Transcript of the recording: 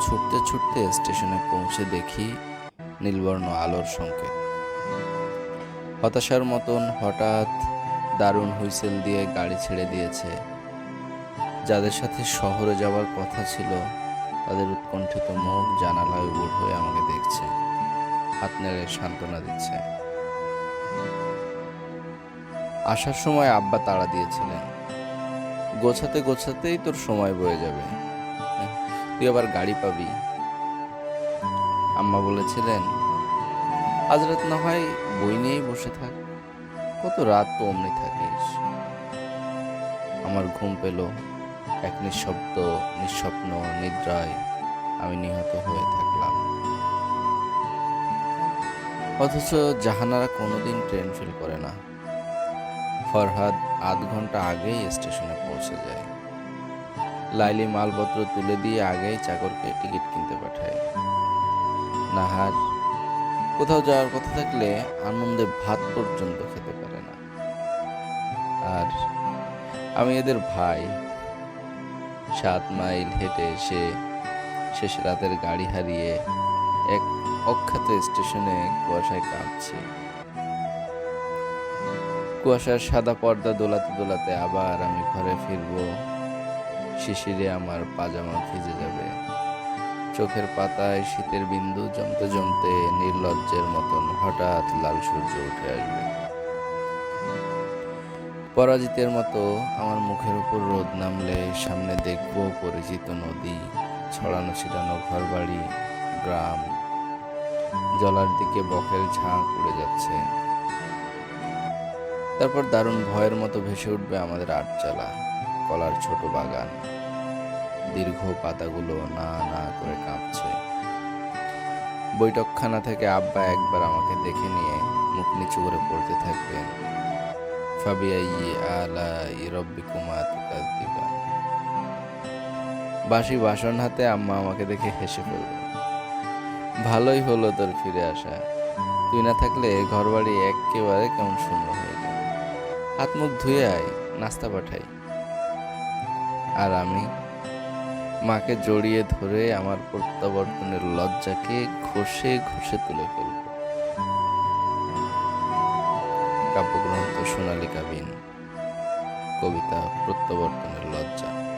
ছুটতে ছুটতে স্টেশনে পৌঁছে দেখি নীলবর্ণ আলোর সংকেত। হতাশার মতন হঠাৎ দারুণ হুইসেল দিয়ে গাড়ি ছেড়ে দিয়েছে। যাদের সাথে শহরে যাওয়ার কথা ছিল, তাদের উৎকণ্ঠিত মুখ জানালায় উবুর হয়ে আমাকে দেখছে। হাত নেড়ে সান্ত্বনা দিচ্ছে। আসার সময় আব্বা তাড়া দিয়েছিলেন। গোছাতে গোছাতেই তোর সময় বয়ে যাবে। হ্যাঁ, তুই আবার গাড়ি পাবি। আম্মা বলেছিলেন আজ রাত না হয় বই নিয়েই বসে থাক। কত রাত তো অমনি থাকিস? আমার ঘুম পেল এক নিঃশব্দ নিঃস্বপ্ন নিদ্রায় আমি নিহত হয়ে থাকলাম। অথচ জাহানারা কোনোদিন ট্রেন ফিল করে না। ফরহাদ আধ ঘণ্টা আগেই স্টেশনে পৌঁছে যায়। লাইলি মালপত্র তুলে দিয়ে আগেই চাকরকে টিকিট কিনতে পাঠায়। নাহার, কোথাও যাওয়ার কথা থাকলে আনন্দে ভাত পর্যন্ত খেতে পারে না। আর আমি এদের ভাই। সাত মাইল হেঁটে এসে শেষ রাতের গাড়ি হারিয়ে এক অখ্যাত স্টেশনে কুয়াশায় কাঁপছি। কুয়াশার সাদা পর্দা দোলাতে দোলাতে আবার আমি ঘরে ফিরব। শিশিরে আমার পাজামা ভিজে যাবে। চোখের পাতায় শীতের বিন্দু জমতে জমতে নির্লজ্জের মতন হঠাৎ লাল সূর্য উঠে আসবে। পরাজিতের মতো আমার মুখের উপর রোদ নামলে সামনে দেখব পরিচিত নদী, ছড়ানো ছিটানো ঘরবাড়ি, গ্রাম। জলার দিকে বকের ঝাঁক উড়ে যাচ্ছে। তারপর দারুণ ভয়ের মতো ভেসে উঠবে আমাদের আটচালা, কলার ছোট বাগান। দীর্ঘ পাতাগুলো না না করে কাঁপছে। বৈঠকখানা থেকে আব্বা একবার আমাকে দেখে নিয়ে মুখ নিচু করে পড়তে থাকবেন বাসি বাসন হাতে আম্মা আমাকে দেখে হেসে ফেলবে, ভালোই হলো তোর ফিরে আসা। তুই না থাকলে ঘরবাড়ি একেবারে কেমন শূন্য হয়ে যায়। হাত মুখ ধুয়ে আয়, নাস্তা পাঠাই। আর আমি মাকে জড়িয়ে ধরে আমার প্রত্যাবর্তনের লজ্জাকে ঘষে ঘষে তুলে ফেলব। কাব্যগ্রন্থ সোনালী কাবিন, কবিতা প্রত্যাবর্তনের লজ্জা।